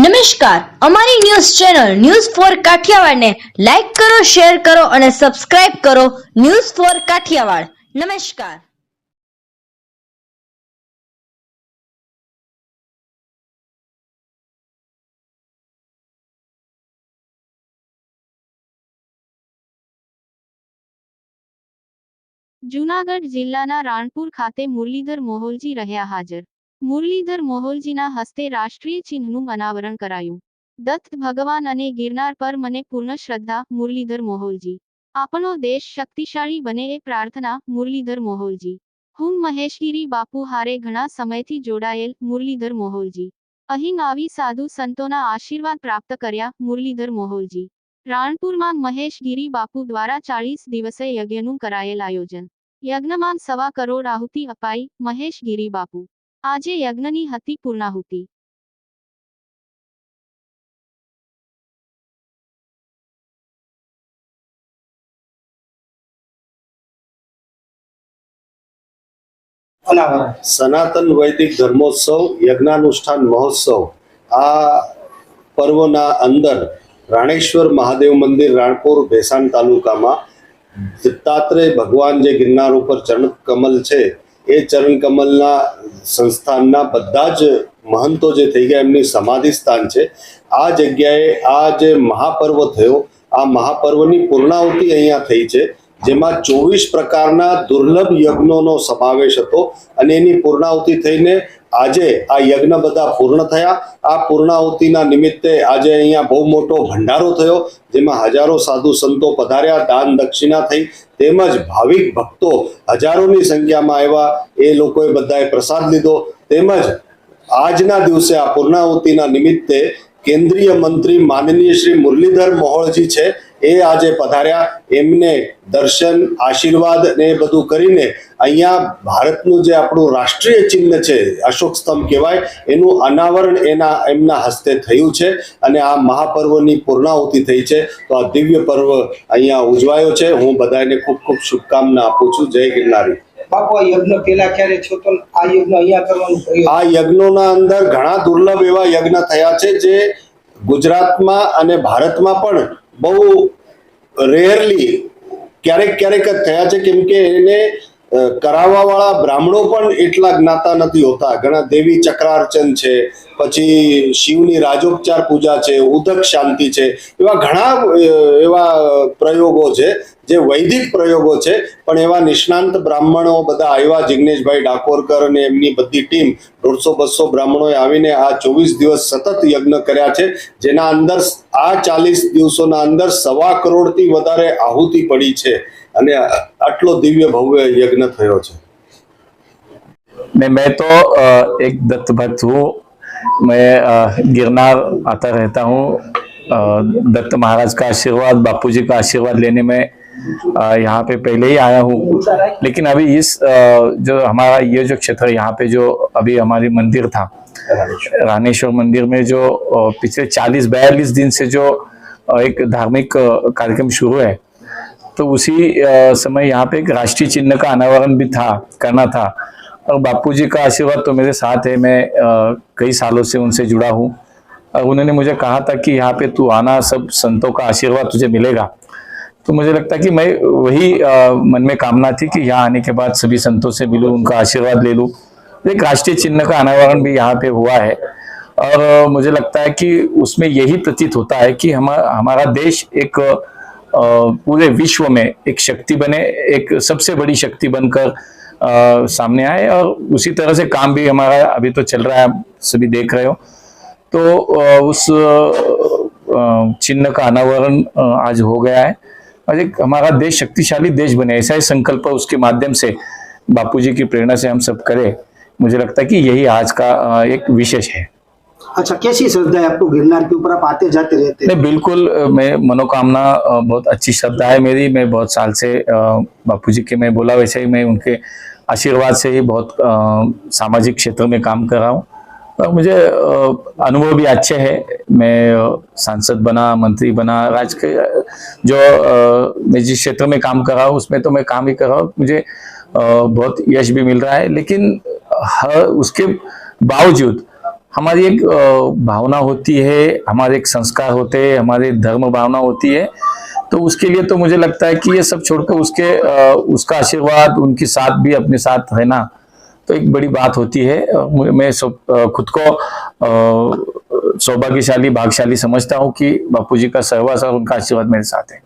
નમસ્કાર. અમારી news channel news four કાઠિયાવાડને લાઈક કરો, શેર કરો અને સબસ્ક્રાઇબ કરો ન્યૂઝ ફોર કાઠિયાવાડ. નમસ્કાર. જૂનાગઢ જિલ્લાના રાણપુર ખાતે મુરલીધર મોહોલજી રહ્યા હાજર. મુરલીધર મોહોલજીના હસ્તે રાષ્ટ્રીય ચિહ્નનું અનાવરણ કરાયું. દત્ત ભગવાન અને ગિરનાર પર મને પૂર્ણ શ્રદ્ધા, મુરલીધર મોહોલજી. આપણો દેશ શક્તિશાળી બને એ પ્રાર્થના, મુરલીધર મોહોલજી. હું મહેશગીરી બાપુ હારે ઘણા સમયથી જોડાયેલ, મુરલીધર મોહોલજી. અહીં આવી સાધુ સંતોના આશીર્વાદ પ્રાપ્ત કર્યા, મુરલીધર મોહોલજી. રાણપુરમાં મહેશગીરી બાપુ દ્વારા ચાળીસ દિવસે યજ્ઞનું કરાયેલ આયોજન. યજ્ઞમાં સવા કરોડ આહુતિ અપાઈ, મહેશગીરી બાપુ. આજે યજ્ઞની હતી પૂર્ણાહુતિ. સનાતન વૈદિક ધર્મોત્સવ, યજ્ઞાનુષ્ઠાન મહોત્સવ. આ પર્વના અંદર રાણેશ્વર મહાદેવ મંદિર રાણપુર ભેસાણ તાલુકામાં દત્તાત્રેય ભગવાન જે ગિરનાર ઉપર ચરણ કમલ છે એ ચરણ કમલના સંસ્થાનના બધા જ મહંતો જે થઈ ગયા, એમની સમાધિ સ્થાન છે. આ જગ્યાએ આ જે મહાપર્વ થયો, આ મહાપર્વની પૂર્ણાહુતિ અહીંયા થઈ છે, જેમાં ચોવીસ પ્રકારના દુર્લભ યજ્ઞોનો સમાવેશ હતો અને એની પૂર્ણાહુતિ થઈને આજે આ યજ્ઞ બધા પૂર્ણ થયા. આ પૂર્ણાહુતિના નિમિત્તે આજે અહીંયા બહુ મોટો ભંડારો થયો, જેમાં હજારો સાધુ સંતો પધાર્યા, દાન દક્ષિણા થઈ. તેમજ ભાવિક ભક્તો હજારોની સંખ્યામાં આવ્યા. એ લોકોએ બધાએ પ્રસાદ લીધો. તેમજ આજના દિવસે આ પૂર્ણાહુતિના નિમિત્તે કેન્દ્રીય મંત્રી માનનીય શ્રી મુરલીધર મોહોળજી છે. એ આજે પધાર્યા. એમને દર્શન આશીર્વાદ ને એ બધું કરીને અહીંયા ભારતનું જે આપણું રાષ્ટ્રીય ચિહ્ન છે અશોક સ્તંભ કહેવાય એનું અનાવરણ એના એમના હસ્તે થયું છે અને આ મહાપર્વની પૂર્ણાહુતિ થઈ છે. તો આ દિવ્ય પર્વ અહીંયા ઉજવાયો છે. હું બધાને ખૂબ ખૂબ શુભકામના આપું છું. જય ગિરનારી. બાપુ આ યજ્ઞ પેલા ક્યારે છો તો? આ યજ્ઞ અહીંયા કરવાનું આ યજ્ઞોના અંદર ઘણા દુર્લભ એવા યજ્ઞ થયા છે જે ગુજરાતમાં અને ભારતમાં પણ બહુ રેરલી ક્યારેક ક્યારેક જ થયા છે કેમ કે એને કરાવવાવાળા બ્રાહ્મણો પણ એટલા જ્ઞાતા નથી હોતા. ઘણા દેવી ચક્રાર્ચન છે, પછી શિવની રાજોપચાર પૂજા છે, ઉદક શાંતિ છે, એવા ઘણા એવા પ્રયોગો છે, જે વૈદિક પ્રયોગો છે, પણ એવા નિષ્ણાંત બ્રાહ્મણો બધા આવ્યા જિગ્નેશભાઈ ડાકોરકર અને એમની બધી ટીમ, દોઢસો બસો બ્રાહ્મણોએ આવીને આ ચોવીસ દિવસ સતત યજ્ઞ કર્યા છે, જેના અંદર આ ચાલીસ દિવસોના અંદર સવા કરોડથી વધારે આહુતિ પડી છે. અને આટલો દિવ્ય ભવ્ય યજ્ઞ થયો છે नहीं मैं तो अ, एक दत्त भक्त हूँ मैं अ, गिरनार आता रहता हूँ अ, दत्त महाराज का आशीर्वाद बापूजी का आशीर्वाद लेने में अ, यहाँ पे पहले ही आया हूँ लेकिन अभी इस अ, जो हमारा ये जो क्षेत्र है यहाँ पे जो अभी हमारी मंदिर था रानेश्वर मंदिर में जो अ, पिछले 40 बयालीस दिन से जो अ, एक धार्मिक अ, कार्यक्रम शुरू है तो उसी समय यहाँ पे एक राष्ट्रीय चिन्ह का अनावरण भी था, करना था। और बापूजी का आशीर्वाद तो मेरे साथ है, मैं कई सालों से उनसे जुड़ा हूँ। और उन्होंने मुझे कहा था कि यहाँ पे तू आना, सब संतों का आशीर्वाद तुझे मिलेगा। तो मुझे लगता कि मैं वही मन में कामना थी कि यहाँ आने के बाद सभी संतों से मिलूं, उनका आशीर्वाद ले लूँ। एक राष्ट्रीय चिन्ह का अनावरण भी यहाँ पे हुआ है। और मुझे लगता है कि उसमें यही प्रतीत होता है कि हम, हमारा देश एक पूरे विश्व में एक शक्ति बने एक सबसे बड़ी शक्ति बनकर सामने आए और उसी तरह से काम भी हमारा अभी तो चल रहा है सभी देख रहे हो। तो अ, उस चिन्ह का अनावरण आज हो गया है। और एक हमारा देश शक्तिशाली देश बने ऐसा ही संकल्प उसके माध्यम से बापूजी की प्रेरणा से हम सब करें। मुझे लगता है कि यही आज का एक विशेष है। अच्छा कैसी श्रद्धा है आपको गिरनार के ऊपर? आप आते जाते रहते हैं। बिल्कुल मैं मनोकामना बहुत अच्छी श्रद्धा है मेरी। मैं बहुत साल से बापू बापूजी के मैं बोला वैसे ही मैं उनके आशीर्वाद से ही बहुत सामाजिक क्षेत्र में काम कर रहा हूँ। मुझे अनुभव भी अच्छे हैं। मैं सांसद बना, मंत्री बना राज्य के जो मैं जिस क्षेत्र में काम कर रहा हूँ, उसमें तो मैं काम ही कर रहा हूँ। मुझे बहुत यश भी मिल रहा है। लेकिन हर उसके बावजूद हमारी एक भावना होती है, हमारे एक संस्कार होते हैं, हमारी धर्म भावना होती है तो उसके लिए तो मुझे लगता है कि ये सब छोड़कर उसके उसका आशीर्वाद, उनके साथ भी अपने साथ है ना तो एक बड़ी बात होती है। मैं सब खुद को सौभाग्यशाली, भाग्यशाली समझता हूँ कि बापूजी का सहवास और उनका आशीर्वाद मेरे साथ है।